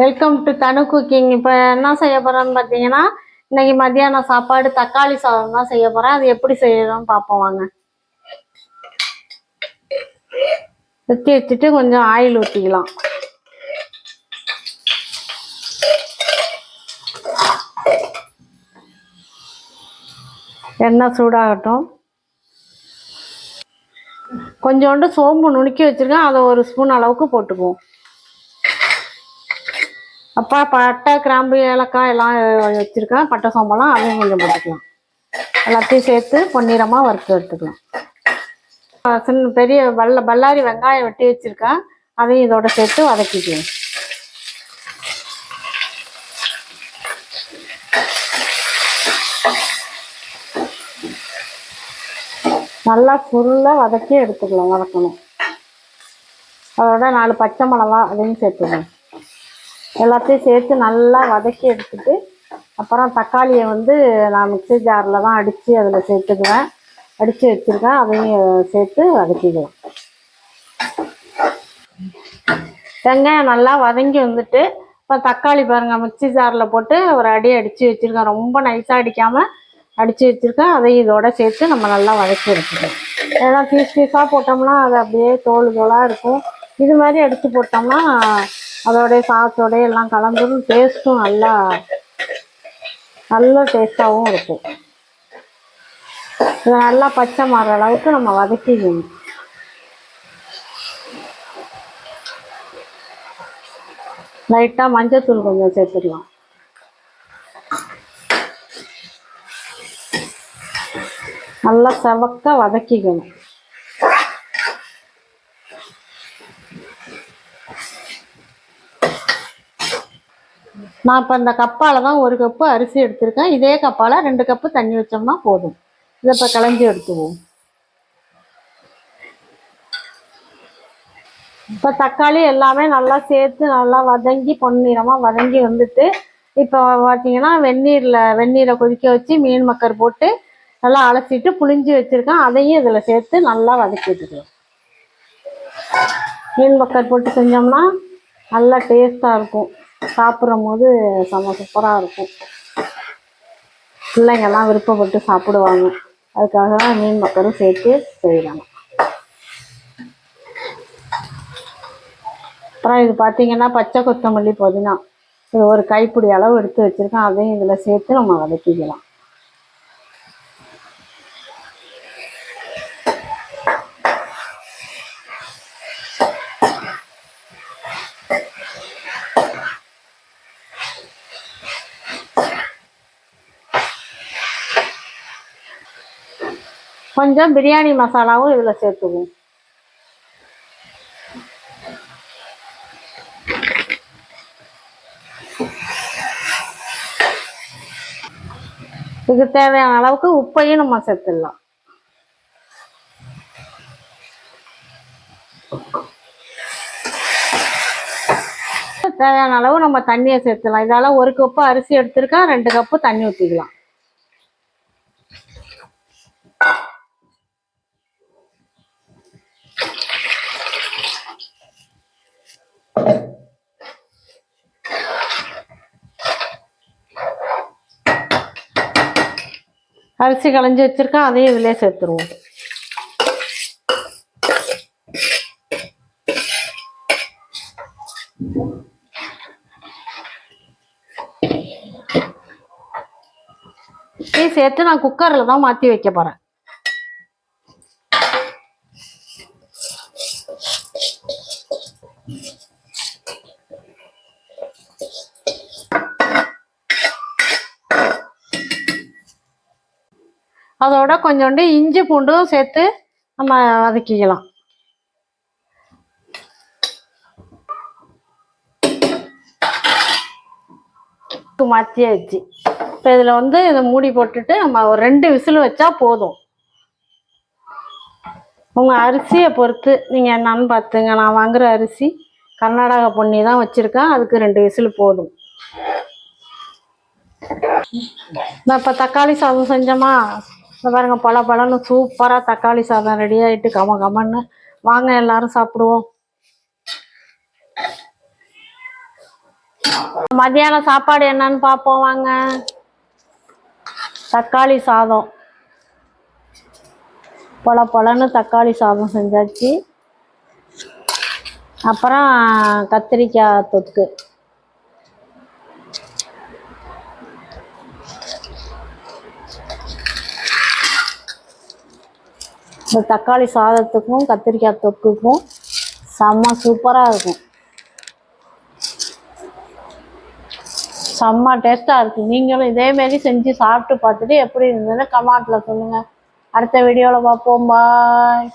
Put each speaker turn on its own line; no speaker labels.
Welcome to Thanu cooking இப்போ என்ன செய்ய போகிறோன்னு பார்த்தீங்கன்னா இன்னைக்கு மத்தியானம் சாப்பாடு தக்காளி சாதம் தான் செய்ய போகிறேன் அது எப்படி செய்யணும்னு பார்ப்போம் வாங்க. வெட்டி வச்சுட்டு கொஞ்சம் ஆயில் ஊற்றிக்கலாம் எண்ணெய் சூடாகட்டும். கொஞ்சோண்டு சோம்பு நுணுக்கி வச்சுருக்கேன். அதை ஒரு ஸ்பூன் அளவுக்கு போட்டுக்குவோம். அப்பா பட்டை கிராம்பு ஏலக்காய் எல்லாம் வச்சுருக்கேன். பட்டை சோம்பெல்லாம் அதையும் கொஞ்சம் போட்டுக்கலாம். எல்லாத்தையும் சேர்த்து பொன்னிறமாக வறுத்து எடுத்துக்கலாம். சின்ன பெரிய வல்ல பல்லாரி வெங்காயம் வெட்டி வச்சுருக்கேன். அதையும் இதோட சேர்த்து வதக்கிக்கலாம். நல்லா ஃபுல்லாக வதக்கி எடுத்துக்கலாம் வதக்கணும். அதோட நாலு பச்சை மிளகா அதையும் சேர்த்துக்கணும் எல்லாத்தையும் சேர்த்து நல்லா வதக்கி எடுத்துட்டு அப்புறம் தக்காளியை வந்து நான் மிக்ஸி ஜாரில் தான் அடித்து அதில் சேர்த்துக்குவேன். அடித்து வச்சுருக்கேன். அதையும் சேர்த்து வதக்கிக்கலாம் வெங்காயம் நல்லா வதங்கி வந்துட்டு இப்போ தக்காளி பாருங்கள் மிக்ஸி ஜாரில் போட்டு ஒரு அடி அடித்து வச்சுருக்கேன். ரொம்ப நைஸாக அடிக்காமல் அடித்து வச்சுருக்கேன். அதையும் இதோட சேர்த்து நம்ம நல்லா வதக்கி எடுத்துக்கலாம் ஏன்னா பீஸ் பீஸாக போட்டோம்னா அது அப்படியே தோல் தோலாக இருக்கும். இது மாதிரி எடுத்து போட்டோம்னா அதோடைய சாஸோடைய எல்லாம் கலந்துடும் டேஸ்ட்டும் நல்லா நல்ல டேஸ்ட்டாகவும் இருக்கும் இதை நல்லா பச்சை மாறுற அளவுக்கு நம்ம வதக்கிக்கணும் லைட்டாக மஞ்சத்தூள் கொஞ்சம் சேர்த்துக்கலாம். நல்லா செவக்க வதக்கிக்கணும். நான் இப்போ இந்த கப்பால் தான் ஒரு கப்பு அரிசி எடுத்திருக்கேன். இதே கப்பால் ரெண்டு கப்பு தண்ணி வச்சோம்னா போதும். இதை இப்போ களைஞ்சி எடுத்துவோம். இப்போ தக்காளி எல்லாமே நல்லா சேர்த்து நல்லா வதங்கி பொன்னிறமாக வதங்கி வந்துட்டு இப்போ பார்த்தீங்கன்னா வெந்நீரில் வெந்நீரை கொதிக்க வச்சு மீன் மக்கர் போட்டு நல்லா அலசிட்டு புளிஞ்சி வச்சுருக்கேன். அதையும் இதில் சேர்த்து நல்லா வதக்கி வச்சுக்கலாம் மீன் மக்கர் போட்டு செஞ்சோம்னா நல்லா டேஸ்ட்டாக இருக்கும். சாப்பிடும் போது செம்ம சூப்பராக இருக்கும். பிள்ளைங்கள்லாம் விருப்பப்பட்டு சாப்பிடுவாங்க. அதுக்காக தான் மீன் மக்களும் சேர்த்து செய்கிறாங்க அப்புறம் இது பார்த்தீங்கன்னா பச்சை கொத்தமல்லி புதினா. இது ஒரு கைப்பிடி அளவு எடுத்து வச்சுருக்கோம் அதையும் இதில் சேர்த்து நம்ம வதக்கிக்கலாம். கொஞ்சம் பிரியாணி மசாலாவும் இதில் சேர்த்துக்குவோம் இதுக்கு தேவையான அளவுக்கு உப்பையும் நம்ம சேர்த்துடலாம். தேவையான அளவு நம்ம தண்ணியை சேர்த்துலாம் இதால ஒரு கப்பு அரிசி எடுத்திருக்கா ரெண்டு கப்பு தண்ணி ஊற்றிக்கலாம் அரிசி களைஞ்சி வச்சிருக்கேன் அதையும் இதிலே சேர்த்துருவோம். இதையும் சேர்த்து நான் குக்கரில் தான் மாற்றி வைக்க போகிறேன் அதோட கொஞ்சோண்டு இஞ்சி பூண்டும் சேர்த்து நம்ம வதக்கிக்கலாம். மாற்றியாச்சு இப்போ இதில் வந்து இதை மூடி போட்டுட்டு நம்ம ஒரு ரெண்டு விசில் வச்சா போதும். உங்கள் அரிசியை பொறுத்து நீங்கள் என்னன்னு பார்த்துங்க. நான் வாங்குகிற அரிசி கர்நாடகா பொன்னி தான் வச்சுருக்கேன். அதுக்கு ரெண்டு விசில் போதும். நான் இப்போ தக்காளி சாதம் செஞ்சோமா? இந்த பாருங்க பல பழம்னு சூப்பராக தக்காளி சாதம் ரெடி ஆகிட்டு கம கமன்னு. வாங்க எல்லாரும் சாப்பிடுவோம். மதியானம் சாப்பாடு என்னன்னு பார்ப்போம் வாங்க. தக்காளி சாதம். பொல பழன்னு தக்காளி சாதம் செஞ்சாச்சு. அப்புறம் கத்திரிக்காய் தொக்கு. இந்த தக்காளி சாதத்துக்கும் கத்திரிக்காய் தொக்குக்கும் செம்ம சூப்பராக இருக்கும். செம்ம டேஸ்ட்டாக இருக்குது நீங்களும் இதேமாரி செஞ்சு சாப்பிட்டு பார்த்துட்டு எப்படி இருந்ததுன்னு கமெண்ட்டில் சொல்லுங்கள் அடுத்த வீடியோவில் பார்ப்போம். பாய்